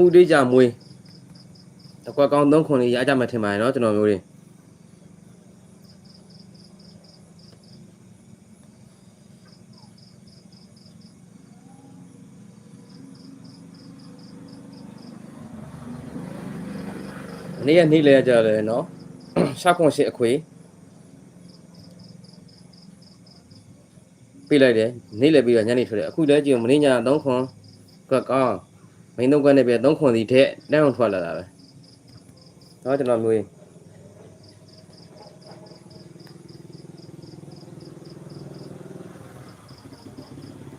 ခုတေးကြမွေးတကွက်ကောင်း3ခွန်လေးရကြမှထင်ပါတယ်နော်ကျွန်တော်မျိုးတွေနေ့ရက်နေ့လဲကြတယ်နော်ရှာခွန်ရှိအခွေပြေးလိုက်တယ်နေ့လဲပြီးတော့ညနေထွက်တယ်အခုလဲကြည့်မနေ့ည3ခွန်ကကောင်း မိန်သုံးကွက်နဲ့ပြသုံးခွန်စီထက်တန်းအောင်ထွက်လာတာပဲတော့ကျွန်တော်မျိုး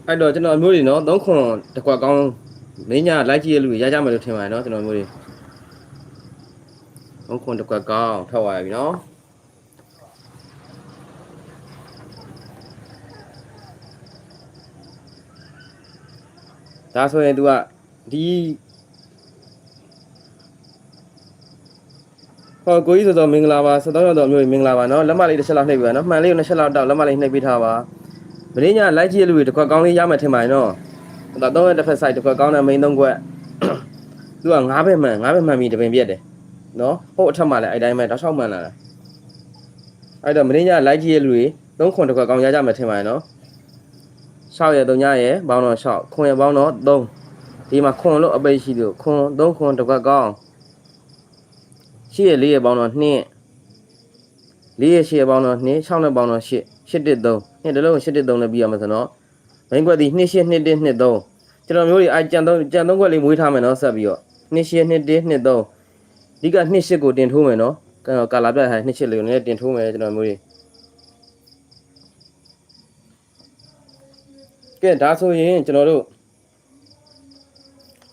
အဲ့တော့ကျွန်တော်မျိုးတွေနော်သုံးခွန်တစ်ခွက်ကောင်းမင်းညာလိုက်ကြည့်ရလူရကြမယ်လို့ထင်ပါတယ်နော်ကျွန်တော်မျိုးတွေသုံးခွန်တစ်ခွက်ကောင်းထွက်သွားပြီနော်ဒါဆိုရင် तू က ဒီဟောကိုကြီးဆိုတော့မင်္ဂလာပါဆက်တော့ရတော့မျိုးမင်္ဂလာပါနော်လက်မလေးတစ်ချက်လောက်နှိပ်ပြီနော်မှန်လေးကိုတစ်ချက်လောက်တောက်လက်မလေးနှိပ်ပေးထားပါမင်းညာလိုက်ကြည့်လူတွေတစ်ခွက်ကောင်းလေးရမယ်ထင်ပါရဲ့နော်ဒါတော့တစ်ဖက် site တစ်ခွက်ကောင်းတဲ့ main သုံးခွက် तू ကငါးဘက်မှန်ငါးဘက်မှန်ပြီးတပင်ပြက်တယ်နော်ဟုတ်အထက်မှာလည်းအဲ့တိုင်းပဲတောက်လျှောက်မှန်လာတာအဲ့တော့မင်းညလိုက်ကြည့်ရလူတွေသုံးခွန်တစ်ခွက်ကောင်းရကြမယ်ထင်ပါတယ်နော်6ရ3ညရဘောင်းတော့6ခွန်ရဘောင်းတော့3 ဒီမှာခွန်လို့အပိတ်ရှိလို့ခွန်3ခွန်တစ်ခွက်ကောင်း8ရ4ရဘောင်းတော့2 4ရ8ရဘောင်းတော့2 6နဲ့ဘောင်းတော့8 8တစ်3နှစ်တလုံး8တစ်3နဲ့ပြီးရမှာဆိုတော့မင်းကွက်ဒီ2 8 2 1 2 3ကျွန်တော်မျိုးတွေအကြံသုံးကြံသုံးခွက်လေးမွေးထားမယ်နော်ဆက်ပြီးတော့2 8 2 1 2 3ဒီကနှစ်ရှစ်ကိုတင်ထိုးမယ်နော်ကာလာပြတ်ဟာနှစ်ရှစ်လေးကိုလည်းတင်ထိုးမယ်ကျွန်တော်မျိုးကြီးကဲဒါဆိုရင်ကျွန်တော်တို့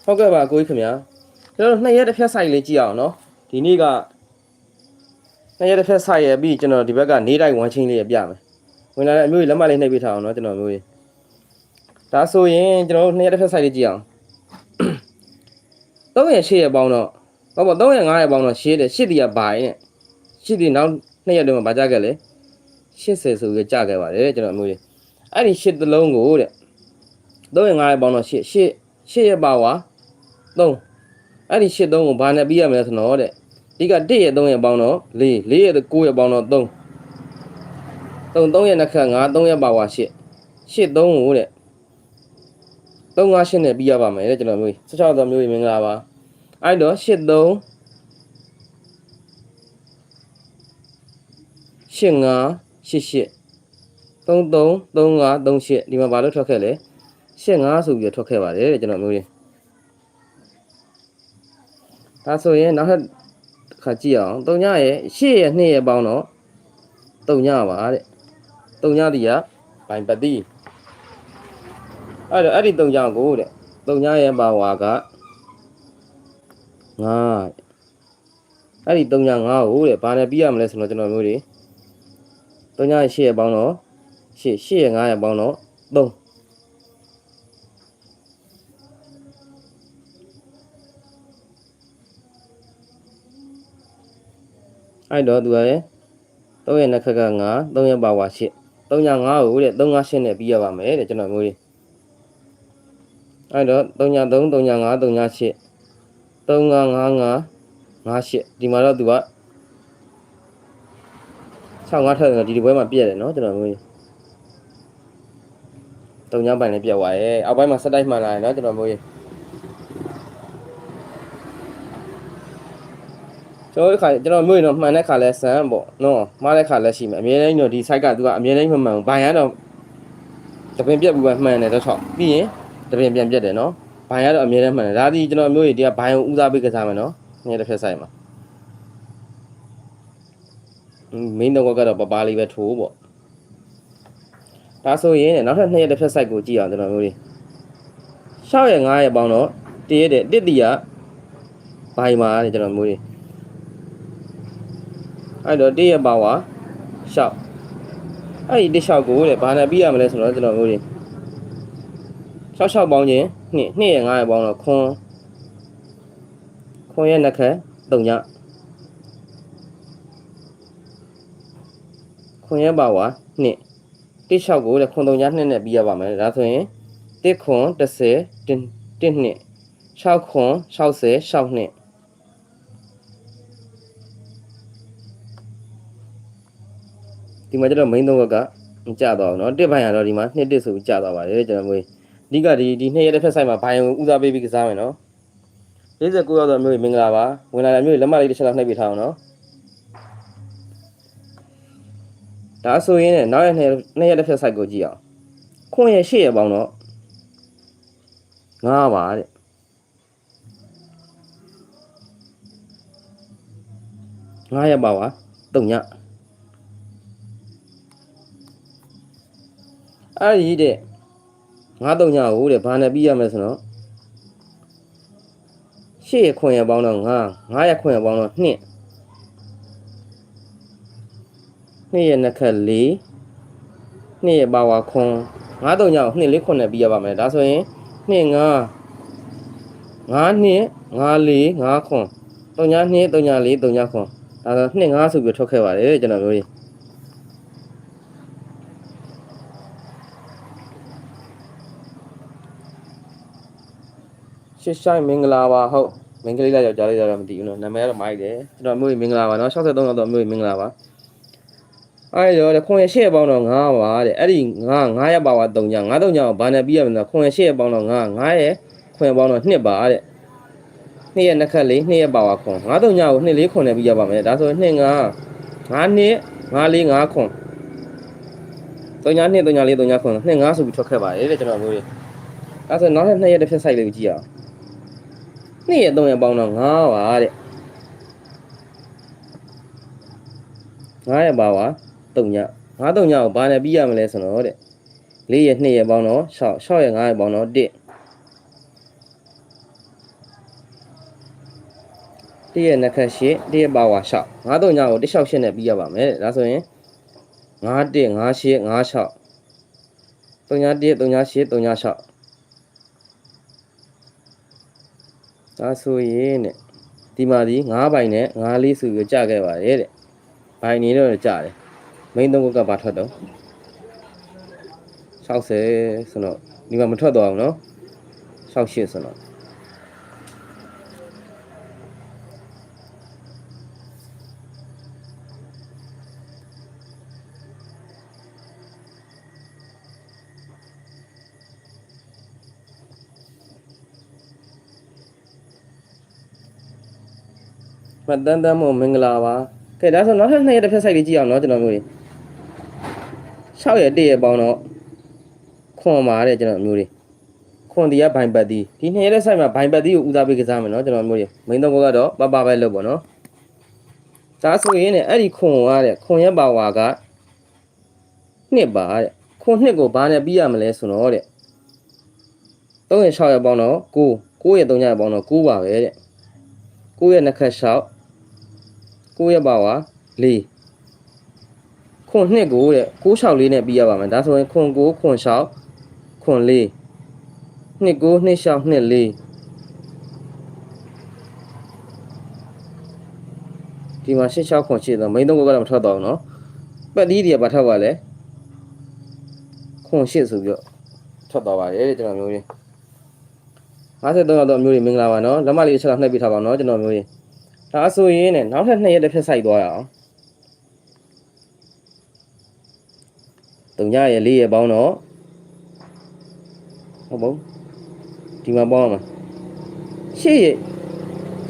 ဟုတ်ကဲ့ပါကိုကြီးခင်ဗျာကျွန်တော်တို့နှစ်ရက်တစ်ဖက်ဆိုင်လေးကြည့်အောင်နော်ဒီနေ့ကနှစ်ရက်တစ်ဖက်ဆိုင်ရပြီးကျွန်တော်ဒီဘက်ကနေတိုင်းဝမ်ချင်းလေးရပြမယ်ဝင်လာတဲ့အမျိုးကြီးလက်မလေးနှိပ်ပေးထားအောင်နော်ကျွန်တော်မျိုးကြီးဒါဆိုရင်ကျွန်တော်တို့နှစ်ရက်တစ်ဖက်ဆိုင်လေးကြည့်အောင်3ရက်8ရက်ပေါင်းတော့ဟောပေါ့3ရက်5ရက်ပေါင်းတော့ရှေးတယ်ရှစ်တီကဘာရဲ့ရှစ်တီနောက်2ရက်တွင်းမှာဗာကြခဲ့လေ80ဆိုပြီးကြခဲ့ပါတယ်ကျွန်တော်အမျိုးကြီးအဲ့ဒီရှစ်တလုံးကိုတဲ့3ရက်5ရက်ပေါင်းတော့ရှစ်ရှစ်ရှစ်ရက်ပါဝါ 3အဲ့ဒီရှစ်သုံးကိုဘာနဲ့ပြီးရမလဲဆိုတော့တဲ့ဒီက1ရက်3ရက်ပေါင်းတော့4 4ရက်9ရက်ပေါင်းတော့3 3 3ရက်နှစ်ခတ်5 3ရက်ပါဝါရှစ်ရှစ်သုံးကိုတဲ့3 5 8နဲ့ပြီးရပါမယ်တဲ့ကျွန်တော်မျိုးကြီး16တော်မျိုးကြီးမင်္ဂလာပါအဲ့တော့83 85 88 33 35 38ဒီမှာဘာလို့ထွက်ခဲ့လဲ85ဆိုပြီးတော့ထွက်ခဲ့ပါတယ်တဲ့ကျွန်တော်မျိုးရင်း ဒါဆိုရင်နောက်ထပ်ခါကြည့်အောင်3ညရဲ့8ရဲ့2ရဲ့ပေါင်းတော့3ညပါတဲ့3ညဒီကဘိုင်ပတိအဲ့တော့အဲ့ဒီ3ညကိုတဲ့3ညရဲ့ပါဝါက9အဲ့ဒီ3ည9ကိုတဲ့ဘာနဲ့ပြီးရမလဲဆိုတော့ကျွန်တော်မျိုးတွေ3ည8ရဲ့ပေါင်းတော့8 8ရဲ့9ရဲ့ပေါင်းတော့3 အဲ့တော့သူကရဲ့3ရဲ့နှစ်ခက်က9 3ရဲ့ပါဝါ8 3ည9ကိုတဲ့3 5 8နဲ့ပြီးရပါမယ်တဲ့ကျွန်တော်မျိုးတွေအဲ့တော့3ည3 3ည9 3ည8 3955 58ဒီမှာတော့သူက65ထက်ဒီဒီပွဲမှာပြည့်တယ်နော်ကျွန်တော်မျိုးတုံညာပိုင်လည်းပြတ်သွားရဲ့အောက်ပိုင်းမှာစက်တိုက်မှန်လာတယ်နော်ကျွန်တော်မျိုး ကျွန်တော်ခါကျွန်တော်မျိုးတော့မှန်တဲ့ခါလဲဆန်းပေါ့နော်မှားတဲ့ခါလဲရှိမယ်အမြဲတမ်းတော့ဒီ site ကသူကအမြဲတမ်းမမှန်ဘူးဘိုင်ရတော့တပင်ပြတ်ပြီးမှမှန်တယ်တော့ချောက်ပြီးရင်တပင်ပြန်ပြတ်တယ်နော်ဘိုင်ကတော့အမြဲတမ်းမှန်တယ်ဒါဒီကျွန်တော်မျိုးတွေဒီကဘိုင်ကိုဦးစားပေးကစားမယ်နော်ငယ်တစ်ဖက်ဆိုင်မှာမင်းတော့ကတော့ပပလေးပဲထိုးပေါ့ဒါဆိုရင်နောက်ထပ်နှစ်ရက်တစ်ဖက်ဆိုင်ကိုကြည့်အောင်ကျွန်တော်မျိုးတွေ6ရက်9ရက်ပေါင်းတော့တရက်တဲ့တစ်တီကဘိုင်မာတဲ့ကျွန်တော်မျိုးတွေ အဲ့တော့တရက်ပါဝါ6အဲ့ဒီတစ်လျှောက်ကိုတဲ့ဘာနဲ့ပြီးရမလဲဆိုတော့ကျွန်တော်မျိုးတွေ6 6ပေါင်းခြင်း2 2ရက်9ရက်ပေါင်းတော့ခွန်ခွန်ရဲ့နှက်ခက်3ညခွန်ရဲ့ပါဝါ2 1 6ကိုလည်းခွန်3ည2နဲ့ပြီးရပါမယ်ဒါဆိုရင်1ခွန်10 1 1နှစ်6ခွန်60 6နှစ် ဒီမှာကျတော့ main သုံးဘက်ကမကြတော့ဘူးเนาะတစ်ပိုင်းကတော့ဒီမှာနှစ်တစ်ဆိုပြီးကြသွားပါတယ်ကျွန်တော်မျိုးအဓိကဒီဒီနှစ်ရက်တစ်ဖက်ဆိုင်မှာဘိုင်ကိုဦးစားပေးပြီးကစားမယ်เนาะ49ရောက်တော့မျိုးမင်္ဂလာပါဝင်လာတဲ့မျိုးလက်မလေးတစ်ချက်လောက်နှိပ်ပြထားအောင်เนาะဒါဆိုရင်လည်းနောက်ရက်နှစ်နှစ်ရက်တစ်ဖက်ဆိုင်ကိုကြည့်အောင်ခွန်ရဲ့ရှေ့ရပေါင်းတော့9ပါတဲ့9ရက်ပါပါတုံည အဲ့ဒီတဲ့9တုံညကိုတဲ့ဘာနဲ့ပြီးရမလဲဆိုတော့ရှေ့ရခွန်ရပေါင်းတော့9 9ရက်ခွန်ရပေါင်းတော့2နှစ်ရက်နှစ်ခက်4နှစ်ရက်ပါဝါခွန်9တုံညကို2လေးခွန်နဲ့ပြီးရပါမယ်ဒါဆိုရင်2 5 9နှစ်9 4 9ခွန်တုံည2တုံည4တုံညခွန်ဒါဆို2 5ဆိုပြီးထွက်ခဲ့ပါတယ်ကျွန်တော်မျိုးကြီး ရှစ်ဆိုင်မင်္ဂလာပါဟုတ်မင်္ဂလိလာယောက်ျားလေးတော့မသိဘူးနော်နာမည်ကတော့မိုက်တယ်ကျွန်တော်မျိုးကြီးမင်္ဂလာပါနော်63လောက်တော့မျိုးကြီးမင်္ဂလာပါအဲ့ရောခွန်ရရှေ့ပေါင်းတော့9ပါတဲ့အဲ့ဒီ9 9ရက်ပါဝါ3ည9 3ညကိုဘာနဲ့ပြီးရမလဲခွန်ရရှေ့ပေါင်းတော့9 9ရက်ခွန်ရပေါင်းတော့2ပါတဲ့2ရက်နှစ်ခက်လေး2ရက်ပါဝါခွန်9 3ညကို2လေးခွန်နဲ့ပြီးရပါမယ်ဒါဆိုရင်2 9 9နှစ်9လေး9ခွန်3ည2 3ည4 3ညခွန်2 5ဆိုပြီးထွက်ခဲ့ပါတယ်တဲ့ကျွန်တော်မျိုးကြီးအဲ့ဆိုနောက်ထပ်2ရက်တစ်ဖက်ဆိုင်လေးကိုကြည့်အောင် 2ရက်3ရက်ပေါင်းတော့9ပါတဲ့9ရက်ပါဝါ3ည9 3ညကိုဘာနဲ့ပြီးရမလဲဆိုတော့တဲ့4ရက်2ရက်ပေါင်းတော့6 6ရက်5ရက်ပေါင်းတော့1တရက်နှစ်ခက်ရှစ်တရက်ပါဝါ6 9 3ညကို1 6 8နဲ့ပြီးရပါမယ်တဲ့ဒါဆိုရင်9 1 5 8 5 6 3ည1 3ည8 3ည6 ဒါဆိုရင်တဲ့ဒီမှာဒီ9ဘိုင်နဲ့9လေးစုပြီးကြာခဲ့ပါတယ်တဲ့ဘိုင်နေတော့ကြာတယ် main သုံးခုကဘာထွက်တော့60ဆိုတော့ဒီမှာမထွက်တော့အောင်နော်68ဆိုတော့ မတန်တန်မို့မင်္ဂလာပါကဲဒါဆိုနောက်ထပ်နှစ်ရက်တစ်ဖက်ဆိုင်လေးကြည့်အောင်နော်ကျွန်တော်မျိုးကြီး6ရက်1ရက်ပေါင်းတော့ခွန်ပါတဲ့ကျွန်တော်မျိုးကြီးခွန်ဒီကဘိုင်ပတ်တီဒီနှစ်ရက်တဲ့ဆိုင်မှာဘိုင်ပတ်တီကိုဦးစားပေးကစားမယ်နော်ကျွန်တော်မျိုးကြီးမိန်းသုံးခုကတော့ပပပဲလုပ်ပါနော်ဒါဆိုရင်ねအဲ့ဒီခွန်ကတဲ့ခွန်ရက်ပါဝါကနှစ်ပါတဲ့ခွန်နှစ်ကိုဘာနဲ့ပြီးရမလဲဆိုတော့တဲ့3ရက်6ရက်ပေါင်းတော့9 9ရက်3ရက်ပေါင်းတော့9ပါပဲတဲ့9ရက်နှစ်ခက်6 9ရက်ပါဝါ4ခွန်နှစ်ကိုတဲ့6 6လေးနဲ့ပြီးရပါမယ်ဒါဆိုရင်ခွန်9ခွန်6ခွန်4နှစ်9နှစ်6နှစ်4ဒီမှာ6 6ခွန်8တော့မိန်းသုံးခုကတော့မထွက်တော့ဘူးเนาะပက်သီးတွေကဘာထွက်ပါလဲခွန်8ဆိုပြီးတော့ထွက်သွားပါတယ်တဲ့ကျွန်တော်မျိုးရင်း53ရောက်တော့မျိုးတွေမင်္ဂလာပါเนาะလက်မလေးတစ်ချက်လောက်နှိပ်ပြထားပါเนาะကျွန်တော်မျိုးရင်း ဒါဆိုရင်ねနောက်ထပ်2ရက်တစ်ဖက်ဆိုင်သွားရအောင်တုံညရဲ့4ရက်ပေါင်းတော့ဟုတ်ပါဘူးဒီမှာပေါင်းရမှာ8ရက်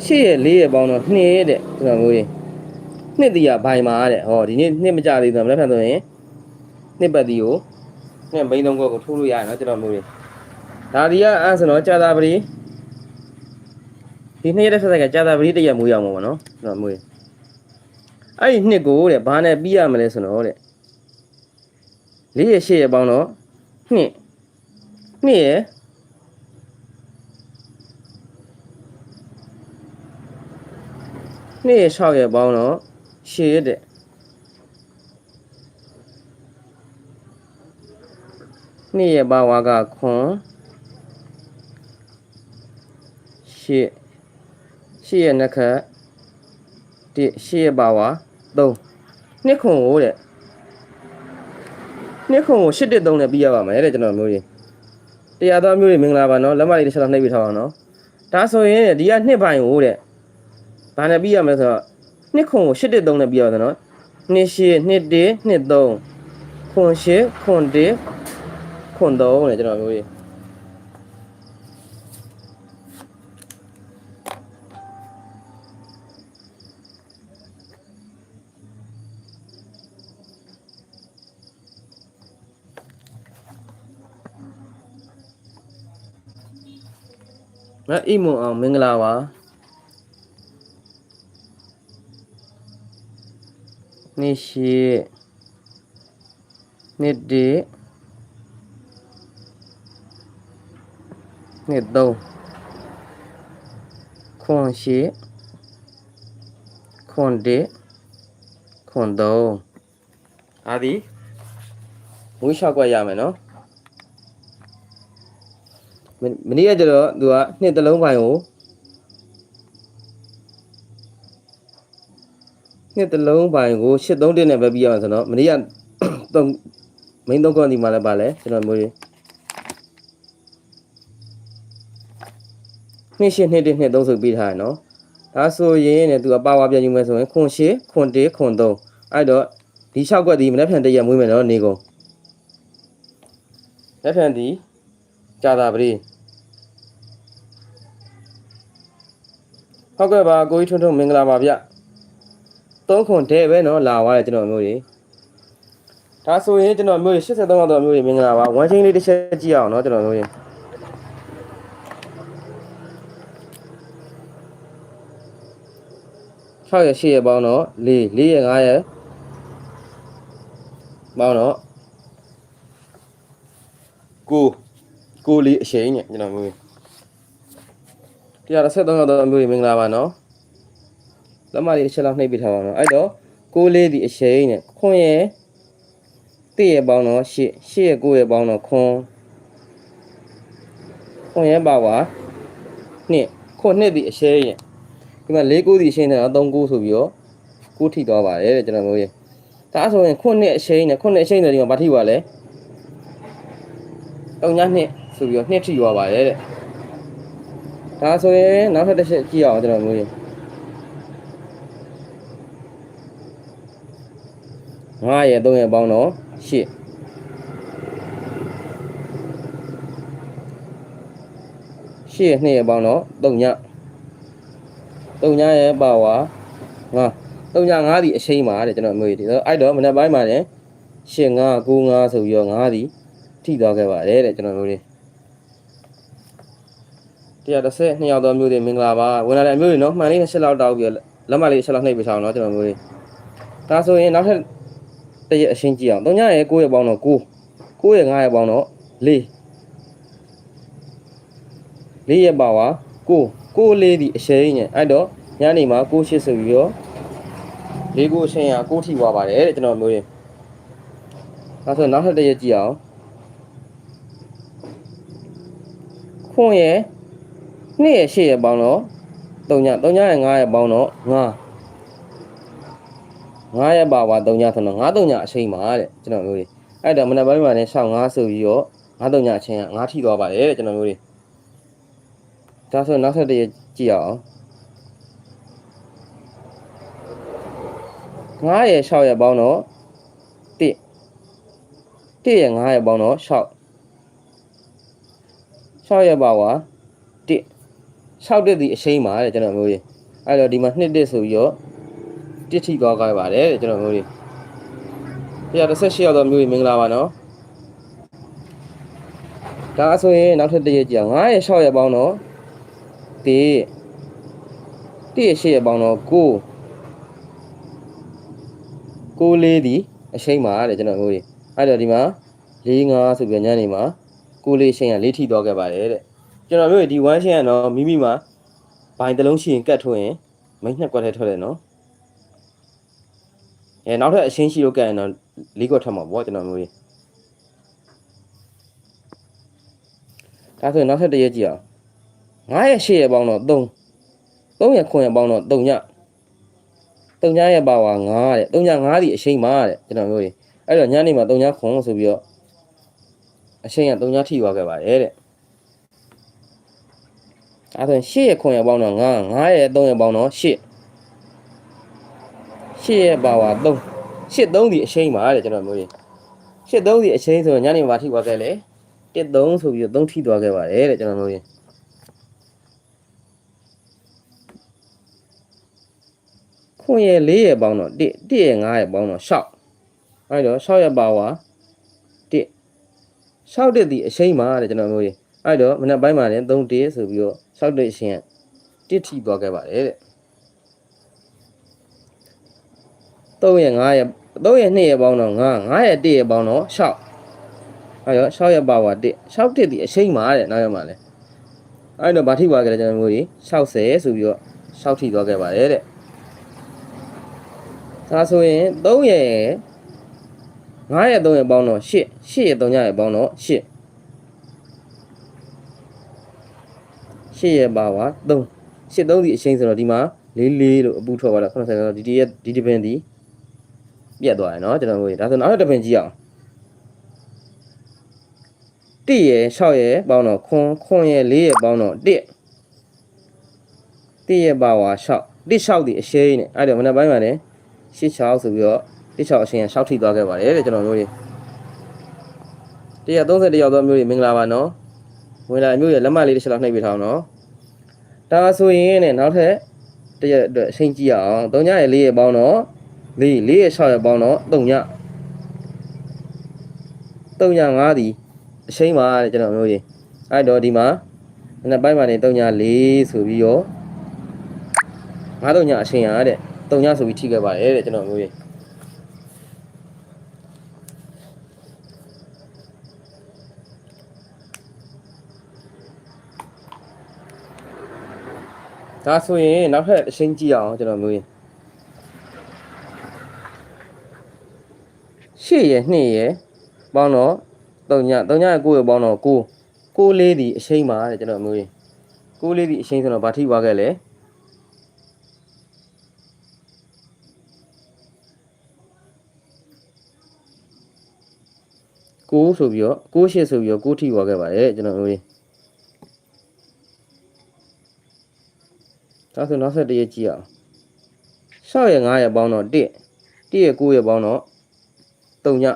8ရက်4ရက်ပေါင်းတော့2ရက်တဲ့ကျွန်တော်မျိုးရင်နှစ်တီးရဘိုင်မာတဲ့ဟောဒီနေ့နှစ်မကြသေးဘူးဆိုတော့လက်ဖက်ဆိုရင်နှစ်ပတ်တီးကိုနှစ်ဘိန်းသုံးခွက်ကိုထိုးလို့ရတယ်နော်ကျွန်တော်မျိုးရင်ဒါဒီကအဲ့ဆိုတော့ကြာတာပရီ ဒီနှစ်ရက်တစ်ဖက်ဆိုင်ကကြာတာပရီတစ်ရက်မွေးအောင်ပါနော်ကျွန်တော်မွေးအဲ့ဒီနှစ်ကိုတဲ့ဘာနဲ့ပြီးရမလဲဆိုတော့တဲ့၄ရက်၈ရက်ပေါင်းတော့နှစ်နှစ်ရက်နှစ်ရက်၆ရက်ပေါင်းတော့ရှည်ရက်တဲ့နှစ်ရက်ပါဝါကခွန်ရှစ် ရှစ်ရက်နှစ်ခတ်တစ်ရှစ်ရက်ပါဝါသုံးနှစ်ခွန်ကိုတဲ့နှစ်ခွန်ကိုရှစ်တစ်သုံးနဲ့ပြီးရပါမယ်တဲ့ကျွန်တော်မျိုးကြီးတရားတော်မျိုးကြီးမင်္ဂလာပါနော်လက်မလေးတစ်ချက်လောက်နှိပ်ပြီးထားပါအောင်နော်ဒါဒါဆိုရင်ဒီကနှစ်ပိုင်ကိုတဲ့ဘာနဲ့ပြီးရမလဲဆိုတော့နှစ်ခုကို8တစ်3နဲ့ပြီးရအောင်နော်နှစ်ရှိနှစ်တည်းနှစ်3ခွန်ရှိခွန်တည်းခွန်3တဲ့ကျွန်တော်မျိုးကြီး ငါအိမ်မွန်အောင်မင်္ဂလာပါနှစ်ရှိနှစ်တည်းနှစ်သုံးခွန်ရှိခွန်တည်းခွန်သုံးအားဒီမွေးလျှောက်ကွက်ရမယ်နော် မမနေ့ကကျတော့သူကနှစ်တစ်လုံးပိုင်းကိုနှစ်တစ်လုံးပိုင်းကို83တက်နဲ့ပဲပြီးရအောင်ဆိုတော့မနေ့ကသုံးမင်းသုံးခွက်ဒီမှာလည်းပါလဲကျွန်တော်မျိုးကြီးနှစ်ရှင်းနှစ်တစ်နှစ်သုံးဆိုပြီးထားရနော်ဒါဆိုရင်ねသူကပါဝါပြန်ယူမယ်ဆိုရင်ခွန်ရှင်းခွန်တေးခွန်သုံးအဲ့တော့ဒီ6ခွက်ဒီမနေ့ဖြန်တရက်မွေးမယ်နော်နေကုန်လက်ဖြန်ဒီ ကြာတာပရိဟုတ်ကဲ့ပါကိုကြီးထွန်းထွန်းမင်္ဂလာပါဗျသုံးခွန်တဲ့ပဲနော်လာသွားတယ်ကျွန်တော်မျိုးတွေဒါဆိုရင်ကျွန်တော်မျိုးတွေ83ရောက်တော့မျိုးတွေမင်္ဂလာပါဝမ်းချင်းလေးတစ်ချက်ကြည့်အောင်နော်ကျွန်တော်မျိုးတွေ6ရက်8ရက်ပေါင်းတော့4 4ရက်5ရက်ပေါင်းတော့9 ကိုလေးအရှိန်နဲ့ကျွန်တော်မျိုး133ရောက်တော့မျိုးမင်္ဂလာပါနော်လက်မလေးတစ်ချက်လောက်နှိပ်ပြထားပါနော်အဲ့တော့ကိုလေးဒီအရှိန်နဲ့ခွန်ရဲ့တည့်ရဲ့ပေါင်းတော့ရှစ်ရှစ်ရဲ့ကိုရဲ့ပေါင်းတော့ခွန်ခွန်ရဲ့ပါကွာနှစ်ခွန်နှစ်ဒီအရှိန်ရဲ့ဒီမှာ၄ကိုဒီအရှိန်နဲ့3ကိုဆိုပြီးတော့ကိုထိသွားပါတယ်တဲ့ကျွန်တော်မျိုးရဲ့ဒါဆိုရင်ခွန်နှစ်အရှိန်နဲ့ခွန်နှစ်အရှိန်နဲ့ဒီမှာဘာထိပါလဲ၃ညနှစ် ဆိုပြီးတော့နှစ်ထိသွားပါတယ်တဲ့ဒါဆိုရင်နောက်ထပ်တစ်ချက်ကြည့်အောင်ကျွန်တော်တို့ရေ9ရ3ရပေါင်းတော့8ရှေ့နှစ်ရပေါင်းတော့3ည3ညရဲ့ပါဝါငါ3ည5ဒီအရှိန်ပါတဲ့ကျွန်တော်မျိုးဒီအဲ့တော့မနေ့ပိုင်းမှာလည်းရှင်း9 9 5ဆိုပြီးတော့5ဒီထိသွားခဲ့ပါတယ်တဲ့ကျွန်တော်မျိုးလေး 130နှစ်ယောက်တော့မျိုးတွေမင်္ဂလာပါဝင်လာတဲ့မျိုးတွေနော်မှန်လေးနဲ့ရှစ်လောက်တောက်ပြီးလက်မလေးရှစ်လောက်နှိပ်ပေးဆောင်နော်ကျွန်တော်မျိုးလေးဒါဆိုရင်နောက်ထပ်တရက်အရှင်းကြည့်အောင်3ညရဲ့9ရက်ပေါင်းတော့9 9ရက်5ရက်ပေါင်းတော့4 4ရက်ပါဝါ9 9လေးဒီအရှိန်ညအဲ့တော့ညနေမှာ9 8ဆိုပြီးတော့၄ကိုအရှိန်က9ထိသွားပါတယ်တဲ့ကျွန်တော်မျိုးရင်ဒါဆိုနောက်ထပ်တစ်ရက်ကြည့်အောင်ခွန်ရဲ့ 2ရက်8ရက်ပေါင်းတော့3ည3ညရဲ့5ရက်ပေါင်းတော့9 9ရက်ပါဝါ3ညဆိုတော့9 3ညအရှိန်ပါတဲ့ကျွန်တော်မျိုးတွေအဲ့တော့မနက်ပိုင်းမှာလည်း6 5ဆိုပြီးတော့9 3ညအချင်းက9ထိသွားပါတယ်တဲ့ကျွန်တော်မျိုးတွေဒါဆိုနောက်ထပ်တစ်ရက်ကြည့်အောင်9ရက်6ရက်ပေါင်းတော့1 1ရက်5ရက်ပေါင်းတော့6 6ရက်ပါဝါ1 6တက်ဒီအရှိန်ပါတဲ့ကျွန်တော်မျိုးတွေအဲ့တော့ဒီမှာ2တက်ဆိုပြီးတော့တစ်ထိသွားကြပါတယ်တဲ့ကျွန်တော်မျိုးတွေ118ရောက်တော့မျိုးတွေမင်္ဂလာပါနော်ဒါဆိုရင်နောက်ထပ်တစ်ရက်ကြည့်အောင်9ရက်6ရက်ပေါင်းတော့1 1ရက်8ရက်ပေါင်းတော့9 9လေးဒီအရှိန်ပါတဲ့ကျွန်တော်မျိုးတွေအဲ့တော့ဒီမှာ4 5ဆိုပြီးညနေမှာ9လေးရှိန်က4ထိသွားခဲ့ပါတယ်တဲ့ ကျွန်တော်မျိုးတွေဒီ1ရှိန်ကတော့မိမိမှာဘိုင်တစ်လုံးရှိရင်ကတ်ထုတ်ရင်မိတ်နှစ်ကွက်ထဲထွက်တယ်နော်အဲနောက်ထပ်အရှင်းရှိလို့ကဲရင်တော့လေးခွက်ထွက်မှာပေါ့ကျွန်တော်မျိုးကြီးဒါဆိုရင်နောက်ထပ်တစ်ရက်ကြည့်အောင်9ရက်10ရက်ပေါင်းတော့3 3ရက်9ရက်ပေါင်းတော့3ည3ညရက်ပါဝါ9တဲ့3ည9ဒီအရှိန်ပါတဲ့ကျွန်တော်မျိုးကြီးအဲ့တော့ညနေမှာ3ညခွန်ဆိုပြီးတော့အရှိန်က3ညထိသွားခဲ့ပါတယ်တဲ့ ဒါဆိုရင်8ရဲ့ခွန်ရဲ့ပေါင်းတော့9 9ရဲ့3ရဲ့ပေါင်းတော့8 8ရဲ့ပါဝါ3 8 3ဒီအရှိန်ပါတဲ့ကျွန်တော်မျိုးကြီး8 3ဒီအရှိန်ဆိုတော့ညနေမှာထိသွားခဲ့လေ1 3ဆိုပြီးတော့3ထိသွားခဲ့ပါတယ်တဲ့ကျွန်တော်မျိုးကြီးခွန်ရဲ့4ရဲ့ပေါင်းတော့1 1ရဲ့5ရဲ့ပေါင်းတော့6အဲ့တော့6ရဲ့ပါဝါ1 6တက်ဒီအရှိန်ပါတဲ့ကျွန်တော်မျိုးကြီးအဲ့တော့မနေ့ပိုင်းမှာလည်း3 1ဆိုပြီးတော့ 6တက်အရှိန်က1ထိသွားခဲ့ပါတယ်တဲ့3ရဲ့5ရဲ့3ရဲ့2ရဲ့ပေါင်းတော့5 5ရဲ့1ရဲ့ပေါင်းတော့6အဲရော6ရဲ့ပါဝါ1 6တစ်ဒီအရှိန်ပါတဲ့နောက်ရမှာလဲအဲ့တော့ဗာထိပါကြတယ်ကျွန်တော်မျိုးကြီး60ဆိုပြီးတော့6ထိသွားခဲ့ပါတယ်တဲ့ဒါဆိုရင်3ရဲ့5ရဲ့3ရဲ့ပေါင်းတော့8 8ရဲ့3ရဲ့ပေါင်းတော့8 8ရဲ့ပါဝါ3 8 3ဒီအရှိန်ဆိုတော့ဒီမှာ4 4လို့အပူထွက်သွားတာ80ဆိုတော့ဒီဒီရဲ့ဒီဒီပင်ဒီ ပြတ်သွားတယ်เนาะကျွန်တော်တို့ဒါဆိုနောက်တစ်ပင်ကြည့်အောင်1ရယ်6ရယ်ပေါင်းတော့ခွန်ခွန်ရယ်4ရယ်ပေါင်းတော့1 1ရယ်ပါဝါ6 1 6ဒီအရှိန်နဲ့အဲ့တော့မနေ့ပိုင်းမှာလည်း8 6ဆိုပြီးတော့1 6အရှိန်က6ထိသွားခဲ့ပါတယ်တဲ့ကျွန်တော်တို့တွေ130ရောက်သောမျိုးတွေမင်္ဂလာပါနော် ဝင်လာမျိုးရဲ့လက်မလေးတစ်ချက်လောက်နှိပ်ပြထားအောင်နော်ဒါဆိုရင်နဲ့နောက်ထပ်တရက်အတွက်အချိန်ကြည့်အောင်3ညရဲ့4ရယ်ပေါင်းတော့လေးလေးရဲ့6ရဲ့ပေါင်းတော့3ည3ည5ဒီအချိန်ပါတဲ့ကျွန်တော်မျိုးကြီးအဲ့တော့ဒီမှာနှစ်ပိုင်းမှာနေ3ည4ဆိုပြီးတော့5 3ညအချိန်ရတဲ့3ညဆိုပြီးထိခဲ့ပါတယ်တဲ့ကျွန်တော်မျိုးကြီး ဒါဆိုရင်နောက်ထပ်အချိန်ကြည့်အောင်ကျွန်တော်မျိုးကြီးရှေ့ရယ်နှစ်ရယ်ပေါင်းတော့3ည3ညရဲ့9ရယ်ပေါင်းတော့9 9လေးဒီအရှိန်ပါတဲ့ကျွန်တော်မျိုးကြီး9လေးဒီအရှိန်ဆိုတော့ဗာထိသွားခဲ့လေ9ဆိုပြီးတော့9ရှစ်ဆိုပြီးတော့9ထိသွားခဲ့ပါတယ်ကျွန်တော်မျိုးကြီး ဒါဆိုနောက်ဆက်တရက်ကြည့်အောင်6ရဲ့9ရဲ့ပေါင်းတော့1 1ရဲ့9ရဲ့ပေါင်းတော့3ည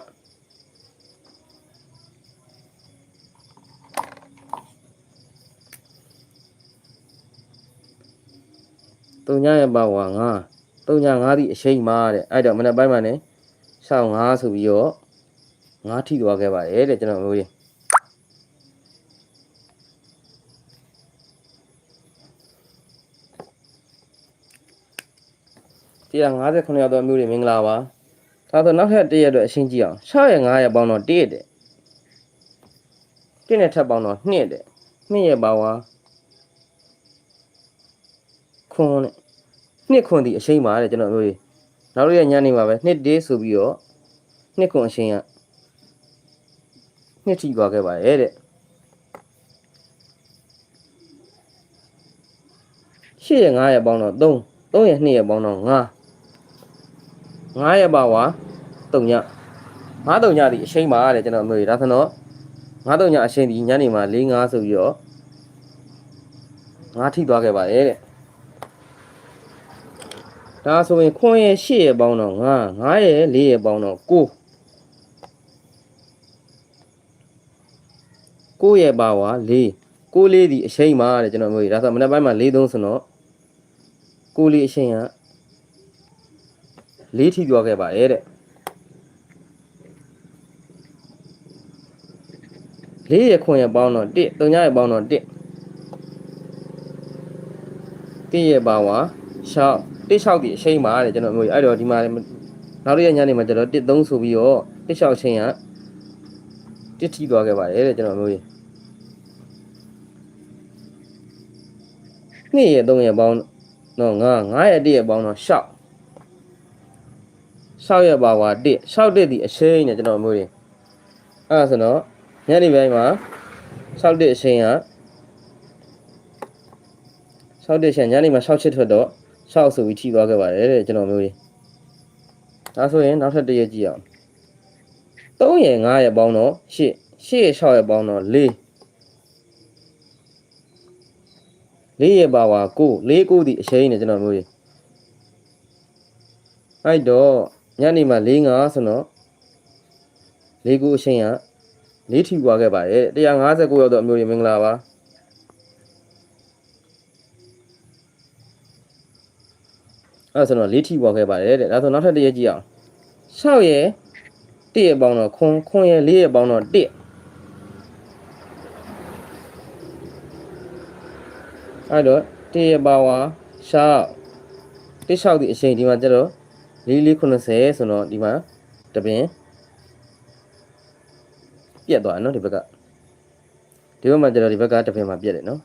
ုံညရဲ့ပါဝါငါတုံညငါသည်အရှိန်မာတဲ့အဲ့တော့မနေ့ပိုင်းမှာねရှောင်းငါဆိုပြီးတော့ငါထိသွားခဲ့ပါတယ်တဲ့ကျွန်တော်မျိုးရင်း 159ရောက်သောအမျိုးတွေမင်္ဂလာပါဒါဆိုနောက်ထပ်တည့်ရအတွက်အရှင်းကြည့်အောင်6ရက်9ရက်ပေါင်းတော့တည့်တယ်တည့်နဲ့ထပ်ပေါင်းတော့2တယ်2ရက်ပါဝါခွန်းနဲ့နှစ်ခွန်းဒီအရှိန်ပါတဲ့ကျွန်တော်မျိုးတွေနောက်ရက်ညနေမှာပဲနှစ်ဒေးဆိုပြီးတော့နှစ်ခွန်းအရှိန်ကနှစ်ထိသွားခဲ့ပါတယ်တဲ့ရှစ်ရက်9ရက်ပေါင်းတော့3 3ရက်2ရက်ပေါင်းတော့5 9ရက်ပါဝါ3ည9 3ညဒီအချိန်ပါတဲ့ကျွန်တော်မျိုးဒါဆိုတော့9 3ညအချိန်ဒီညနေမှာ4 5ဆိုပြီးတော့9ထိသွားခဲ့ပါတယ်တဲ့ဒါဆိုရင်ခွန်ရဲ့8ရဲ့ပေါင်းတော့9 9ရဲ့4ရဲ့ပေါင်းတော့9 9ရဲ့ပါဝါ4 9လေးဒီအချိန်ပါတဲ့ကျွန်တော်မျိုးဒါဆိုမနေ့ပိုင်းမှာ4 3ဆိုတော့9လေးအချိန်က လေးထိသွားခဲ့ပါတယ်တဲ့လေးရခွန်ရပေါင်းတော့1 3ညရပေါင်းတော့1 1ရပါဝါ6 1 6ဒီအချိန်ပါတဲ့ကျွန်တော်မျိုးအဲ့တော့ဒီမှာနောက်တစ်ရက်ညနေမှာကျတော့1 3ဆိုပြီးတော့1 6အချိန်က1ထိသွားခဲ့ပါတယ်တဲ့ကျွန်တော်မျိုးကြီး2ရ3ရပေါင်းတော့9 9ရ1ရပေါင်းတော့6 6ရက်ပါဝါ1 6တက်ဒီအရှိန်နဲ့ကျွန်တော်မျိုးရင်အဲ့ဒါဆိုတော့ညနေပိုင်းမှာ6တက်အရှိန်က6တက်ရှင်ညနေမှာ6ချစ်ထွက်တော့6ဆိုပြီးထိသွားခဲ့ပါတယ်တဲ့ကျွန်တော်မျိုးရင်ဒါဆိုရင်နောက်ထပ်တစ်ရက်ကြည့်အောင်3ရက်5ရက်ပေါင်းတော့8 8ရက်6ရက်ပေါင်းတော့4လေးရဲ့ပါဝါကိုလေးကိုဒီအရှိန်နဲ့ကျွန်တော်မျိုးကြီးအဲ့တော့ ညနေမှာ၄5ဆိုတော့လေးကိုအရှိန်ကလေးထီပွားခဲ့ပါတယ်159ရောက်တော့အမျိုးကြီးမင်္ဂလာပါအဲ့ဆိုတော့လေးထီပွားခဲ့ပါတယ်တဲ့ဒါဆိုနောက်ထပ်တစ်ရက်ကြည့်အောင်6ရဲ့1ရဲ့ပေါင်းတော့ခွန်ခွန်ရဲ့4ရဲ့ပေါင်းတော့1အဲ့တော့1ရဲ့ပါဝါ6 1 6ဒီအချိန်ဒီမှာကျတော့ 4 4 90ဆိုတော့ဒီမှာတပင်ပြက်သွားတယ်နော်ဒီဘက်ကဒီဘက်မှာကျတော့ဒီဘက်ကတပင်မှာပြက်တယ်နော်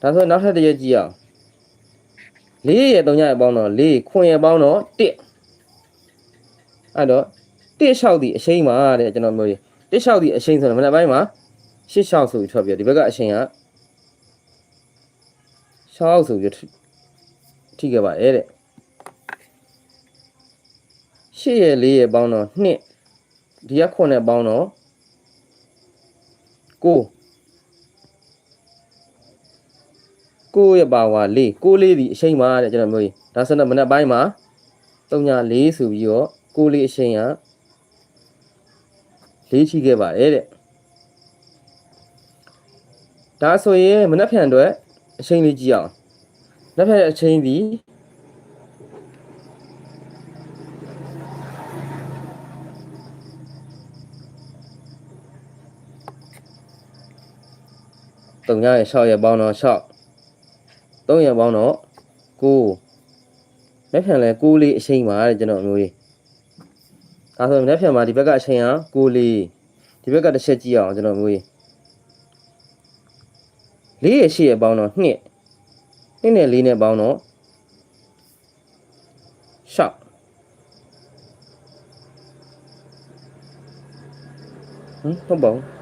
ဒါဆိုနောက်ထပ်တစ်ရက်ကြည့်အောင်4ရဲ့3ရဲ့ပေါင်းတော့4ခွန်ရဲ့ပေါင်းတော့1အဲ့တော့1 6ဒီအချိန်မှာတဲ့ကျွန်တော်မျိုးကြီး1 6ဒီအချိန်ဆိုတော့မနေ့ပိုင်းမှာ8 6ဆိုပြီးထွက်ပြဒီဘက်ကအချိန်က6ဆိုပြီးထိခဲ့ပါတယ်တဲ့ 8ရဲ့4ရဲ့ပေါင်းတော့2ဒီက9နဲ့ပေါင်းတော့9 9ရဲ့ပါဝါ4 9လေးဒီအချိန်မှာတဲ့ကျွန်တော်မျိုးကြီးဒါဆိုတော့မနေ့ပိုင်းမှာ3ည4ဆိုပြီးတော့9လေးအချိန်ကလေးချိခဲ့ပါတယ်တဲ့ဒါဆိုရင်မနှက်ဖြန်အတွက်အချိန်လေးကြည့်အောင်နှက်ဖြန်အချိန်ဒီ တုံညရဲ့6ရဲ့ပေါင်းတော့6 3ရဲ့ပေါင်းတော့9နှက်ဖြန်လဲ9လေးအချိန်ပါတဲ့ကျွန်တော်အမျိုးကြီးဒါဆိုရင်နှက်ဖြန်မှာဒီဘက်ကအချိန်က9လေးဒီဘက်ကတစ်ချက်ကြည့်အောင်ကျွန်တော်အမျိုးကြီးလေးရဲ့ရှိရဲ့ပေါင်းတော့2နှစ်နဲ့လေးနဲ့ပေါင်းတော့6ဟမ်ဟုတ်ပါဘူး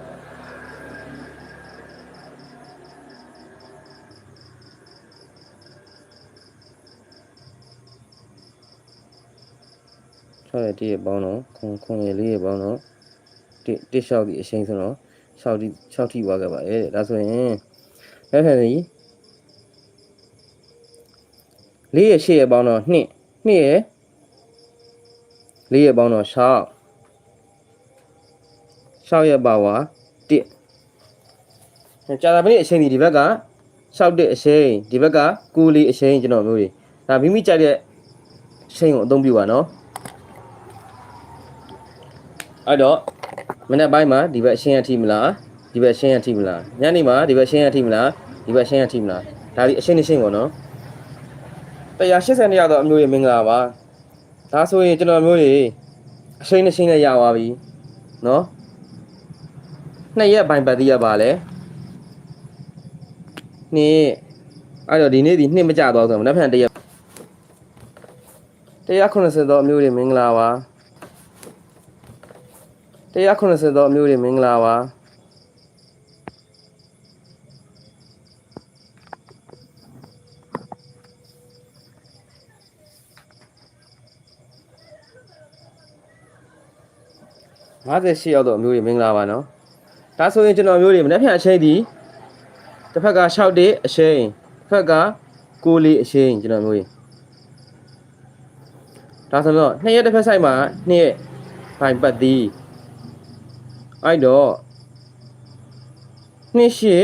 6ရဲ့တည့်ရဲ့ပေါင်းတော့ခွန်ခွန်ရဲ့လေးရဲ့ပေါင်းတော့တစ်တစ်လျှောက်ဒီအချိန်ဆိုတော့6ထိ6ထိသွားခဲ့ပါရဲ့တဲ့ဒါဆိုရင်လက်ထက်စီလေးရဲ့ရှေ့ရဲ့ပေါင်းတော့2 2ရဲ့လေးရဲ့ပေါင်းတော့6 6ရဲ့ပါဝါ1ကြာတာမင်းအချိန်ဒီဒီဘက်က6တဲ့အချိန်ဒီဘက်က9လေးအချိန်ကျွန်တော်မျိုးတွေဒါမိမိကြိုက်တဲ့အချိန်ကိုအသုံးပြုပါနော် အဲ့တော့မနေ့ပိုင်းမှာဒီဘက်အရှင်းရထိမလားဒီဘက်အရှင်းရထိမလားညနေမှာဒီဘက်အရှင်းရထိမလားဒီဘက်အရှင်းရထိမလားဒါဒီအရှင်းနဲ့ရှင်းပေါ့နော်180ရောက်တော့အမျိုးရေမင်္ဂလာပါဒါဆိုရင်ကျွန်တော်မျိုးရေအရှင်းနဲ့ရှင်းနဲ့ရပါပြီနော်နှစ်ရက်ပိုင်းပတ်တိရပါလဲနှစ်အဲ့တော့ဒီနေ့ဒီနှစ်မကြတော့ဆိုတော့မနေ့ဖန်တရက်180တော့အမျိုးတွေမင်္ဂလာပါ 180တော့အမျိုးတွေမင်္ဂလာပါ58ရောက်တော့အမျိုးတွေမင်္ဂလာပါနော်ဒါဆိုရင်ကျွန်တော်မျိုးတွေမနေ့ဖြန်အချိန်ဒီတစ်ဖက်က6တေအချိန်တစ်ဖက်က6လေးအချိန်ကျွန်တော်မျိုးတွေဒါဆိုတော့နှစ်ရက်တစ်ဖက်ဆိုင်မှာနှစ်ရက်ပိုင်းပတ်သည် အဲ့တော့နှစ်ရှိ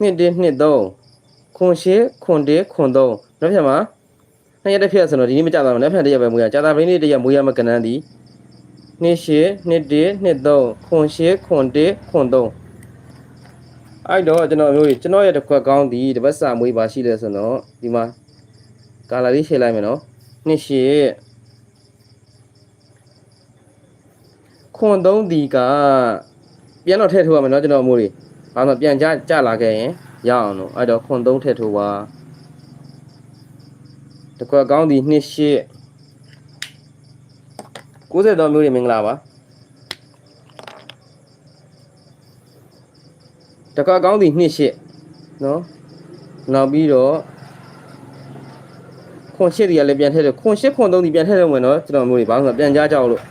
နှစ်တည်းနှစ်သုံးခွန်ရှိခွန်တည်းခွန်သုံးနောက်ပြန်မှာနှစ်ရက်တစ်ဖက်ဆိုတော့ဒီနေ့မကြတော့ဘူးနောက်ပြန်တစ်ရက်ပဲမွေးရကြာတာပင်းနေ့တစ်ရက်မွေးရမကနန်းသည်နှစ်ရှိနှစ်တည်းနှစ်သုံးခွန်ရှိခွန်တည်းခွန်သုံးအဲ့တော့ကျွန်တော်မျိုးကြီးကျွန်တော်ရဲ့တစ်ခွက်ကောင်းသည်တစ်ပတ်စာမွေးပါရှိလဲဆိုတော့ဒီမှာကာလာလေးရှင်းလိုက်မယ်နော်နှစ်ရှိ ခွန်သုံးဒီကပြန်တော့ထည့်ထိုးရမယ်เนาะကျွန်တော်အမိုးတွေဘာမှပြန်ကြကြလာခဲ့ရင်ရအောင်လို့အဲ့တော့ခွန်သုံးထည့်ထိုးပါတကွက်ကောင်းဒီနှစ်ရှစ်90တော့မျိုးတွေမင်္ဂလာပါတကွက်ကောင်းဒီနှစ်ရှစ်เนาะနောက်ပြီးတော့ခွန်ရှစ်တွေကလည်းပြန်ထည့်တယ်ခွန်ရှစ်ခွန်သုံးဒီပြန်ထည့်တယ်ဝင်တော့ကျွန်တော်မျိုးတွေဘာလို့ပြန်ကြကြအောင်လို့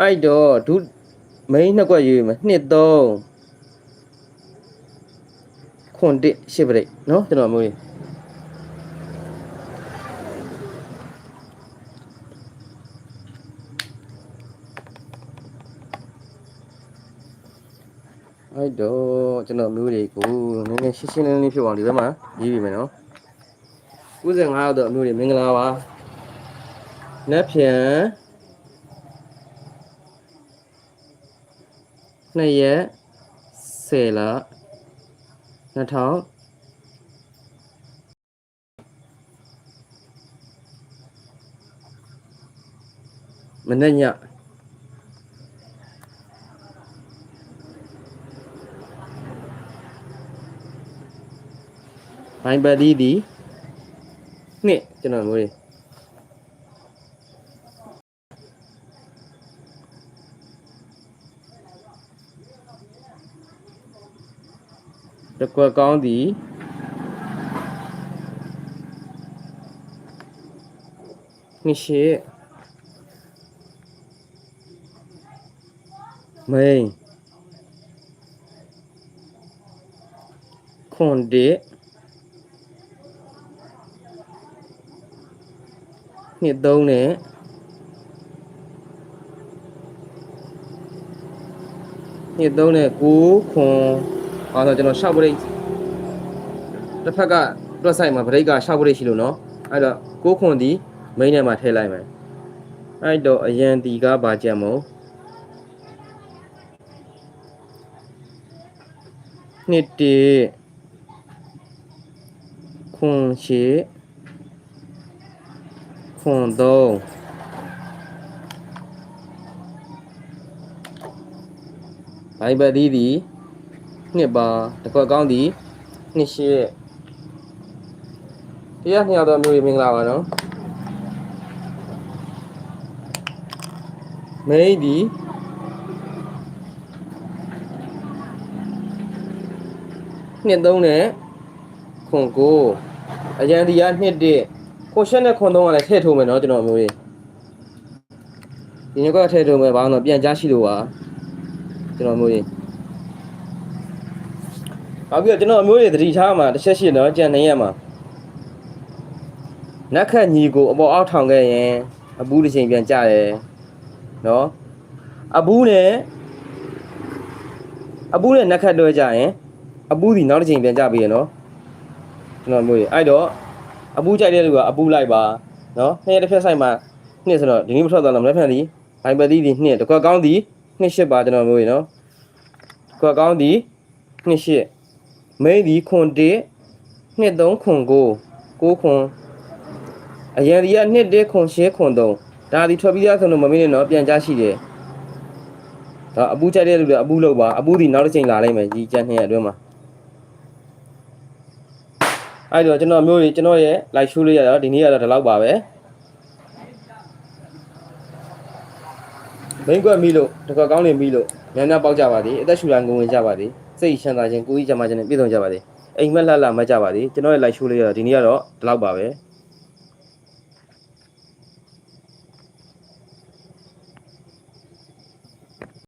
အဲ့တော့ဒုမိန်းနှစ်ကွက်ရွေးမယ်နှစ်သုံးခွခွန်တစ်ရှစ်ပရိတ်နော်ကျွန်တော်မျိုးကြီးအဲ့တော့ကျွန်တော်မျိုးတွေကိုနည်းနည်းရှင်းရှင်းလင်းလင်းဖြစ်အောင်ဒီဘက်မှာရေးပြီမယ်နော်95ရောက်တော့အမျိုးတွေမင်္ဂလာပါနက်ဖြန် နှစ်ရက်10လ2000မနေ့ညဘိုင်ဘဒီဒီနှစ်ကျွန် တော်မျိုးတွေတကွက်ကောင်းသည်နှစ်ရှစ်မိန် ခွန်ဒီနှစ်သုံးနဲ့နှစ်သုံးနဲ့ကိုခွန်အော်တော့ကျွန်တော်ရှောက်ပရိတ်တစ်ဖက်ကတွက်ဆိုင်မှာပရိတ်ကရှောက်ပရိတ်ရှိလို့နော်အဲ့တော့ကိုခွန်ဒီမိန်းထဲမှာထည့်လိုက်မယ်အဲ့တော့အရန်ဒီကဘာကြံမို့နှစ်တီခွန်ရှိခွန်သုံးဘိုင်ဘတ်ဒီဒီ နှစ်ပါတစ်ခွက်ကောင်းဒီနှစ်ရှိတရားနှစ်ယောက်တော့မျိုးရမင်္ဂလာပါနော်မိန်းဒီနှစ်သုံးနဲ့ခွန်ကိုအရန်ဒီကနှစ်တစ်ခွန်ရှက်နဲ့ခွန်သုံးကလည်းထည့်ထိုးမယ်နော်ကျွန်တော်မျိုးကြီးဒီနေ့ကထည့်ထိုးမယ်ဘာလို့လဲပြန်ကြားရှိလို့ပါကျွန်တော်မျိုးကြီး နောက်ပြီးတော့ကျွန်တော်အမျိုးတွေသတိထားမှာတစ်ချက်ရှိနော်ကြံနေရမှာနက်ခတ်ညီကိုအပေါ်အောက်ထောင်ခဲ့ရင်အပူးတစ်ချိန်ပြန်ကြတယ်နော်အပူးနဲ့အပူးနဲ့နက်ခတ်တွဲကြရင်အပူးဒီနောက်တစ်ချိန်ပြန်ကြပြီရနော်ကျွန်တော်မျိုးတွေအဲ့တော့အပူးကြိုက်တဲ့လူကအပူးလိုက်ပါနော်နှစ်ရက်တစ်ဖက်ဆိုင်မှာနှစ်ဆိုတော့ဒီနေ့မထွက်သွားတော့မနေ့ဖက်ဒီဘိုင်ပတိဒီနှစ်တစ်ခွက်ကောင်းဒီနှစ်ရှစ်ပါကျွန်တော်မျိုးတွေနော်တစ်ခွက်ကောင်းဒီနှစ်ရှစ် မိန်းဒီခွန်တေနှစ်သုံးခွန်ကိုကိုခွန်အရန်ဒီကနှစ်တေခွန်ရှဲခွန်သုံးဒါဒီထွက်ပြီးသားဆိုတော့မမင်းနဲ့တော့ပြန်ကြရှိတယ်ဒါအပူကြိုက်တဲ့လူတွေအပူလောက်ပါအပူဒီနောက်တစ်ချိန်လာလိုက်မယ်ကြီးကြက်နှစ်ရက်အတွင်းမှာအဲ့တော့ကျွန်တော်မျိုးတွေကျွန်တော်ရဲ့ live show လေးရတော့ဒီနေ့ကတော့ဒီလောက်ပါပဲမင်းကွက်မိလို့တကွက်ကောင်းနေမိလို့ညံ့ညံ့ပေါက်ကြပါသည်အသက်ရှူလာငုံဝင်ကြပါသည် စိတ်ချမ်းသာခြင်းကိုယ်ကြီးချမ်းသာခြင်းနဲ့ပြည့်စုံကြပါသည်အိမ်မက်လှလှမကြပါသည်ကျွန်တော်ရဲ့ live show လေးရတော့ဒီနေ့ကတော့ဒီလောက်ပါပဲ